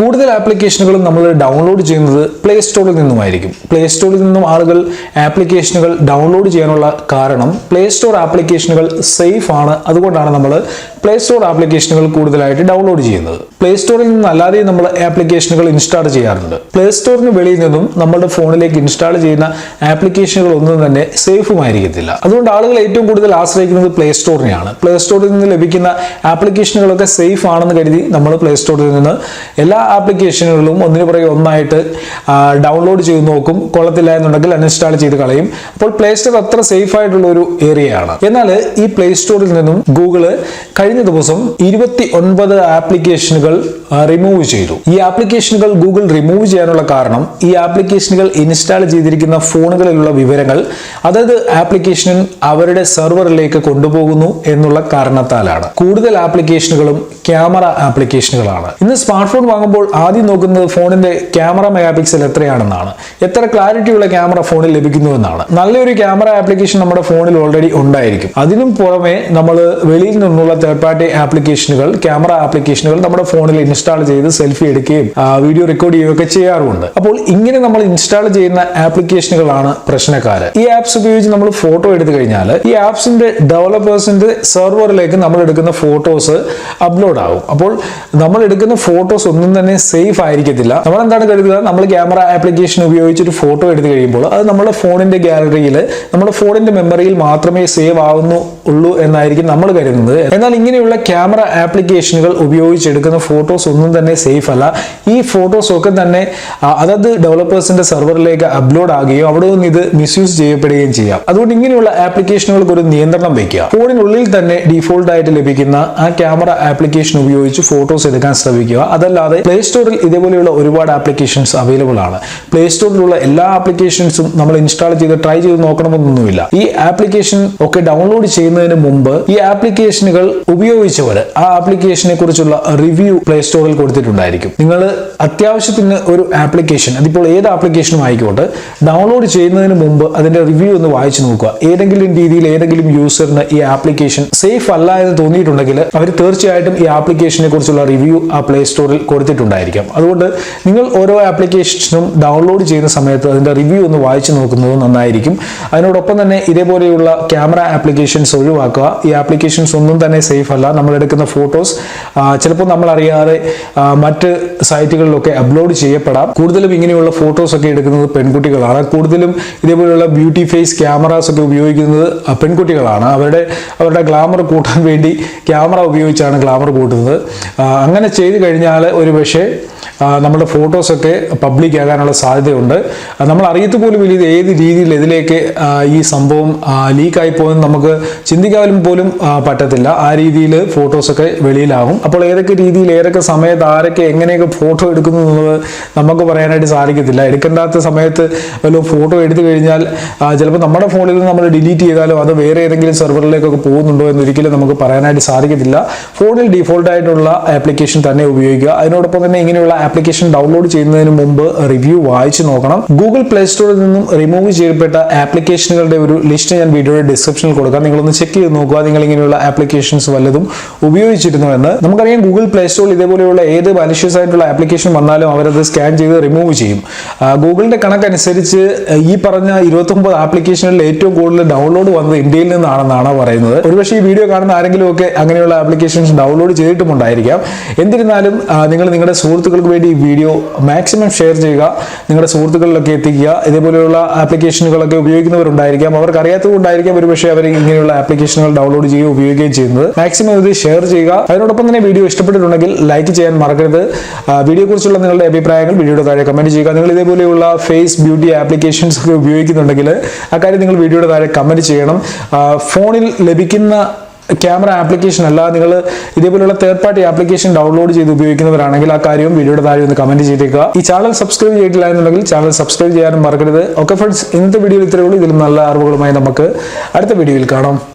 കൂടുതൽ ആപ്ലിക്കേഷനുകളും നമ്മൾ ഡൗൺലോഡ് ചെയ്യുന്നത് പ്ലേ സ്റ്റോറിൽ നിന്നുമായിരിക്കും. പ്ലേ സ്റ്റോറിൽ നിന്നും ആളുകൾ ആപ്ലിക്കേഷനുകൾ ഡൗൺലോഡ് ചെയ്യാനുള്ള കാരണം പ്ലേ സ്റ്റോർ ആപ്ലിക്കേഷനുകൾ സേഫ് ആണ്. അതുകൊണ്ടാണ് നമ്മൾ പ്ലേ സ്റ്റോർ ആപ്ലിക്കേഷനുകൾ കൂടുതലായിട്ട് ഡൗൺലോഡ് ചെയ്യുന്നത്. പ്ലേ സ്റ്റോറിൽ നിന്നല്ലാതെ നമ്മൾ ആപ്ലിക്കേഷനുകൾ ഇൻസ്റ്റാൾ ചെയ്യാറുണ്ട്. പ്ലേ സ്റ്റോറിന് വെളിയിൽ നിന്നും നമ്മുടെ ഫോണിലേക്ക് ഇൻസ്റ്റാൾ ചെയ്യുന്ന ആപ്ലിക്കേഷനുകൾ ഒന്നും തന്നെ സേഫുമായിരിക്കത്തില്ല അതുകൊണ്ട് ആളുകൾ ഏറ്റവും കൂടുതൽ ആശ്രയിക്കുന്നത് പ്ലേ സ്റ്റോറിനെയാണ് പ്ലേ സ്റ്റോറിൽ നിന്ന് ലഭിക്കുന്ന ആപ്ലിക്കേഷനുകളൊക്കെ സേഫ് ആണെന്ന് കരുതി നമ്മൾ പ്ലേ സ്റ്റോറിൽ നിന്ന് എല്ലാ ആപ്ലിക്കേഷനുകളും ഒന്നിനു പുറകെ ഒന്നായിട്ട് ഡൗൺലോഡ് ചെയ്ത് നോക്കും. കൊള്ളത്തില്ല എന്നുണ്ടെങ്കിൽ അൺഇൻസ്റ്റാൾ ചെയ്ത് കളയും. അപ്പോൾ പ്ലേ സ്റ്റോർ അത്ര സേഫ് ആയിട്ടുള്ള ഒരു ഏരിയയാണ് എന്നാൽ ഈ പ്ലേ സ്റ്റോറിൽ നിന്നും ഗൂഗിൾ കഴിഞ്ഞ ദിവസം ഇരുപത്തി ഒൻപത് ആപ്ലിക്കേഷനുകൾ റിമൂവ് ചെയ്തു. ഈ ആപ്ലിക്കേഷനുകൾ ഗൂഗിൾ റിമൂവ് ചെയ്യാനുള്ള കാരണം ഈ ആപ്ലിക്കേഷനുകൾ ഇൻസ്റ്റാൾ ചെയ്തിരിക്കുന്ന ഫോണുകളിലുള്ള വിവരങ്ങൾ അതായത് ആപ്ലിക്കേഷൻ അവരുടെ സെർവറിലേക്ക് കൊണ്ടുപോകുന്നു എന്നുള്ള കാരണത്താലാണ്. കൂടുതൽ ആപ്ലിക്കേഷനുകളും ക്യാമറ ആപ്ലിക്കേഷനുകളാണ്. ഇന്ന് സ്മാർട്ട് ഫോൺ വാങ്ങുമ്പോൾ ആദ്യം നോക്കുന്നത് ഫോണിന്റെ ക്യാമറ മെഗാപിക്സൽ എത്രയാണെന്നാണ്. എത്ര ക്ലാരിറ്റിയുള്ള ക്യാമറ ഫോണിൽ ലഭിക്കുന്നുവെന്നാണ് നല്ലൊരു ക്യാമറ ആപ്ലിക്കേഷൻ നമ്മുടെ ഫോണിൽ ഓൾറെഡി ഉണ്ടായിരിക്കും. അതിനും പുറമെ നമ്മൾ വെളിയിൽ നിന്നുള്ള തേർഡ് പാർട്ടി ആപ്ലിക്കേഷനുകൾ ക്യാമറ ആപ്ലിക്കേഷനുകൾ നമ്മുടെ ഫോണിൽ ഇൻസ്റ്റാൾ ചെയ്ത് സെൽഫി എടുക്കുകയും വീഡിയോ റെക്കോർഡ് ചെയ്യുകയൊക്കെ ചെയ്യാറുമുണ്ട്. അപ്പോൾ ഇങ്ങനെ നമ്മൾ ഇൻസ്റ്റാൾ ചെയ്യുന്ന ആപ്ലിക്കേഷനുകളാണ് പ്രശ്നക്കാര്. ഈ ആപ്സ് ഉപയോഗിച്ച് നമ്മൾ ഫോട്ടോ എടുത്തു കഴിഞ്ഞാൽ ഈ ആപ്സിന്റെ ഡെവലപ്പേഴ്സിന്റെ സെർവറിലേക്ക് നമ്മൾ എടുക്കുന്ന ഫോട്ടോസ് അപ്ലോഡ് ആകും അപ്പോൾ നമ്മൾ എടുക്കുന്ന ഫോട്ടോസ് ഒന്നും തന്നെ സേഫ് ആയിരിക്കത്തില്ല. നമ്മൾ എന്താണ് കരുതുക? നമ്മൾ ക്യാമറ ആപ്ലിക്കേഷൻ ഉപയോഗിച്ച് ഒരു ഫോട്ടോ എടുത്തു കഴിയുമ്പോൾ അത് നമ്മുടെ ഫോണിന്റെ ഗാലറിയിൽ നമ്മുടെ ഫോണിന്റെ മെമ്മറിയിൽ മാത്രമേ സേവ് ആവുന്നു ഉള്ളൂ എന്നായിരിക്കും നമ്മൾ കരുതുന്നത്. എന്നാൽ ഇങ്ങനെയുള്ള ക്യാമറ ആപ്ലിക്കേഷനുകൾ ഉപയോഗിച്ചെടുക്കുന്ന ഫോട്ടോസ് ഒന്നും തന്നെ സേഫ് അല്ല. ഈ ഫോട്ടോസ് ഒക്കെ തന്നെ അതത് ഡെവലപ്പേഴ്സിന്റെ സെർവറിലേക്ക് അപ്ലോഡ് ആകുകയോ അവിടെ നിന്ന് ഇത് മിസ്യൂസ് ചെയ്യപ്പെടുകയും ചെയ്യാം. അതുകൊണ്ട് ഇങ്ങനെയുള്ള ആപ്ലിക്കേഷനുകൾക്ക് ഒരു നിയന്ത്രണം വയ്ക്കുക. ഫോണിനുള്ളിൽ തന്നെ ഡിഫോൾട്ടായിട്ട് ലഭിക്കുന്ന ആ ക്യാമറ ആപ്ലിക്കേഷൻ ഉപയോഗിച്ച് ഫോട്ടോസ് എടുക്കാൻ ശ്രമിക്കുക. അതല്ലാതെ പ്ലേ സ്റ്റോറിൽ ഇതേപോലെയുള്ള ഒരുപാട് ആപ്ലിക്കേഷൻസ് അവൈലബിൾ ആണ്. പ്ലേ സ്റ്റോറിലുള്ള എല്ലാ ആപ്ലിക്കേഷൻസും നമ്മൾ ഇൻസ്റ്റാൾ ചെയ്ത് ട്രൈ ചെയ്ത് നോക്കണമെന്നൊന്നുമില്ല. ഈ ആപ്ലിക്കേഷൻ ഒക്കെ ഡൗൺലോഡ് ചെയ്യുന്നതിന് മുമ്പ് ഈ ആപ്ലിക്കേഷനുകൾ ഉപയോഗിച്ചവർ ആ ആപ്ലിക്കേഷനെ കുറിച്ചുള്ള റിവ്യൂ പ്ലേ സ്റ്റോറിൽ കൊടുത്തിട്ടുണ്ടായിരിക്കും. നിങ്ങൾ അത്യാവശ്യത്തിന് ഒരു ആപ്ലിക്കേഷൻ അതിപ്പോൾ ഏത് ആപ്ലിക്കേഷനും ആയിക്കോട്ടെ ഡൗൺലോഡ് ചെയ്യുന്നതിന് മുമ്പ് അതിന്റെ റിവ്യൂ ഒന്ന് വായിച്ചു നോക്കുക. ഏതെങ്കിലും രീതിയിൽ ഏതെങ്കിലും യൂസറിന് ഈ ആപ്ലിക്കേഷൻ സേഫ് അല്ല എന്ന് തോന്നിയിട്ടുണ്ടെങ്കിൽ അവർ തീർച്ചയായിട്ടും ഈ ആപ്ലിക്കേഷനെ കുറിച്ചുള്ള റിവ്യൂ ആ പ്ലേ സ്റ്റോറിൽ കൊടുത്തിട്ടുണ്ടായിരിക്കാം അതുകൊണ്ട് നിങ്ങൾ ഓരോ ആപ്ലിക്കേഷനും ഡൗൺലോഡ് ചെയ്യുന്ന സമയത്ത് അതിന്റെ റിവ്യൂ ഒന്ന് വായിച്ചു നോക്കുന്നത് നന്നായിരിക്കും. അതിനോടൊപ്പം തന്നെ ഇതേപോലെയുള്ള ക്യാമറ ആപ്ലിക്കേഷൻസ് ഒഴിവാക്കുക. ഈ ആപ്ലിക്കേഷൻസ് ഒന്നും തന്നെ സേഫ് അല്ല നമ്മൾ എടുക്കുന്ന ഫോട്ടോസ് ചിലപ്പോൾ നമ്മൾ അറിയാതെ മറ്റ് സൈറ്റുകളിലൊക്കെ അപ്ലോഡ് ചെയ്യപ്പെടാം. കൂടുതലും ഇങ്ങനെയുള്ള ഫോട്ടോസ് ഒക്കെ എടുക്കുന്നത് പെൺകുട്ടികളാണ്. കൂടുതലും ഇതേപോലെയുള്ള ബ്യൂട്ടി ഫേസ് ക്യാമറാസ് ഒക്കെ ഉപയോഗിക്കുന്നത് പെൺകുട്ടികളാണ്. അവരുടെ അവരുടെ ഗ്ലാമർ കൂട്ടാൻ വേണ്ടി ക്യാമറ ഉപയോഗിച്ചാണ് ഗ്ലാമർ കൂട്ടുന്നത്. അങ്ങനെ ചെയ്തു കഴിഞ്ഞാൽ ഒരു പക്ഷേ നമ്മുടെ ഫോട്ടോസൊക്കെ പബ്ലിക് ആകാനുള്ള സാധ്യതയുണ്ട്. നമ്മൾ അറിയത്ത് പോലും ഇല്ല ഇത് ഏത് രീതിയിൽ ഇതിലേക്ക് ഈ സംഭവം ലീക്കായി പോകുന്നത് നമുക്ക് ചിന്തിക്കാനും പോലും പറ്റത്തില്ല. ആ രീതിയിൽ ഫോട്ടോസൊക്കെ വെളിയിലാകും. അപ്പോൾ ഏതൊക്കെ രീതിയിൽ ഏതൊക്കെ സമയത്ത് ആരൊക്കെ എങ്ങനെയൊക്കെ ഫോട്ടോ എടുക്കുന്നു എന്നുള്ളത് നമുക്ക് പറയാനായിട്ട് സാധിക്കത്തില്ല. എടുക്കേണ്ടാത്ത സമയത്ത് വല്ലതും ഫോട്ടോ എടുത്തു കഴിഞ്ഞാൽ ചിലപ്പോൾ നമ്മുടെ ഫോണിൽ നിന്ന് നമ്മൾ ഡിലീറ്റ് ചെയ്താലോ അത് വേറെ ഏതെങ്കിലും സെർവറിലേക്കൊക്കെ പോകുന്നുണ്ടോ എന്ന് ഒരിക്കലും നമുക്ക് പറയാനായിട്ട് സാധിക്കത്തില്ല. ഫോണിൽ ഡിഫോൾട്ടായിട്ടുള്ള ആപ്ലിക്കേഷൻ തന്നെ ഉപയോഗിക്കുക. അതിനോടൊപ്പം തന്നെ ഇങ്ങനെയുള്ള ആപ്ലിക്കേഷൻ ഡൗൺലോഡ് ചെയ്യുന്നതിന് മുമ്പ് റിവ്യൂ വായിച്ചു നോക്കണം. ഗൂഗിൾ പ്ലേ സ്റ്റോറിൽ നിന്നും റിമൂവ് ചെയ്യപ്പെട്ട ആപ്ലിക്കേഷനുകളുടെ ഒരു ലിസ്റ്റ് ഞാൻ വീഡിയോയുടെ ഡിസ്ക്രിപ്ഷനിൽ കൊടുക്കാം. നിങ്ങളൊന്ന് ചെക്ക് ചെയ്ത് നോക്കുക നിങ്ങൾ ഇങ്ങനെയുള്ള ആപ്ലിക്കേഷൻസ് വല്ലതും ഉപയോഗിച്ചിരുന്നു എന്ന്. നമുക്കറിയാം ഗൂഗിൾ പ്ലേ സ്റ്റോറിൽ ഇതേപോലെയുള്ള ഏത് മനുഷ്യസ് ആയിട്ടുള്ള ആപ്ലിക്കേഷൻ വന്നാലും അവരത് സ്കാൻ ചെയ്ത് റിമൂവ് ചെയ്യും. ഗൂഗിളിന്റെ കണക്കനുസരിച്ച് ഈ പറഞ്ഞ ഇരുപത്തൊമ്പത് ആപ്ലിക്കേഷനുകളിൽ ഏറ്റവും കൂടുതൽ ഡൗൺലോഡ് വന്നത് ഇന്ത്യയിൽ നിന്നാണെന്നാണ് പറയുന്നത്. ഒരുപക്ഷെ ഈ വീഡിയോ കാണുന്ന ആരെങ്കിലും ഒക്കെ അങ്ങനെയുള്ള ആപ്ലിക്കേഷൻസ് ഡൗൺലോഡ് ചെയ്തിട്ടുമുണ്ടായിരിക്കാം. എന്നിരുന്നാലും നിങ്ങൾ നിങ്ങളുടെ സുഹൃത്തുക്കൾക്ക് വേണ്ടി ഈ വീഡിയോ മാക്സിമം ഷെയർ ചെയ്യുക. നിങ്ങളുടെ സുഹൃത്തുക്കളിലൊക്കെ എത്തിക്കുക. ഇതേപോലെയുള്ള ആപ്ലിക്കേഷനുകളൊക്കെ ഉപയോഗിക്കുന്നവരുണ്ടായിരിക്കാം. അവർക്ക് അറിയാത്തതുകൊണ്ടായിരിക്കാം ഒരുപക്ഷെ അവർ ഇങ്ങനെയുള്ള ആപ്ലിക്കേഷനുകൾ ഡൗൺലോഡ് ചെയ്യുകയും ഉപയോഗിക്കുകയും ചെയ്യുന്നത്. മാക്സിമം ഇത് ഷെയർ ചെയ്യുക. അതിനോടൊപ്പം തന്നെ വീഡിയോ ഇഷ്ടപ്പെട്ടിട്ടുണ്ടെങ്കിൽ ലൈക്ക് ചെയ്യാൻ മറക്കരുത്. വീഡിയോ കുറിച്ചുള്ള നിങ്ങളുടെ അഭിപ്രായങ്ങൾ വീഡിയോയുടെ താഴെ കമന്റ് ചെയ്യുക. നിങ്ങൾ ഇതേപോലെയുള്ള ഫേസ് ബ്യൂട്ടി ആപ്ലിക്കേഷൻസ് ഒക്കെ ഉപയോഗിക്കുന്നുണ്ടെങ്കിൽ അക്കാര്യം നിങ്ങൾ വീഡിയോയുടെ താഴെ കമന്റ് ചെയ്യണം. ഫോണിൽ ലഭിക്കുന്ന ക്യാമറ ആപ്ലിക്കേഷൻ അല്ല നിങ്ങൾ ഇതേപോലെയുള്ള തേർഡ് പാർട്ടി ആപ്ലിക്കേഷൻ ഡൗൺലോഡ് ചെയ്ത് ഉപയോഗിക്കുന്നവരാണെങ്കിൽ ആ കാര്യവും വീഡിയോയുടെ താഴെ ഒന്ന് കമന്റ് ചെയ്തേക്കുക. ഈ ചാനൽ സബ്സ്ക്രൈബ് ചെയ്തിട്ടില്ല എന്നുണ്ടെങ്കിൽ ചാനൽ സബ്സ്ക്രൈബ് ചെയ്യാനും മറക്കരുത്. ഓക്കെ ഫ്രണ്ട്സ് ഇന്നത്തെ വീഡിയോയിൽ ഇത്രയേ ഉള്ളൂ. ഇതിലും നല്ല അറിവുകളുമായി നമുക്ക് അടുത്ത വീഡിയോയിൽ കാണാം.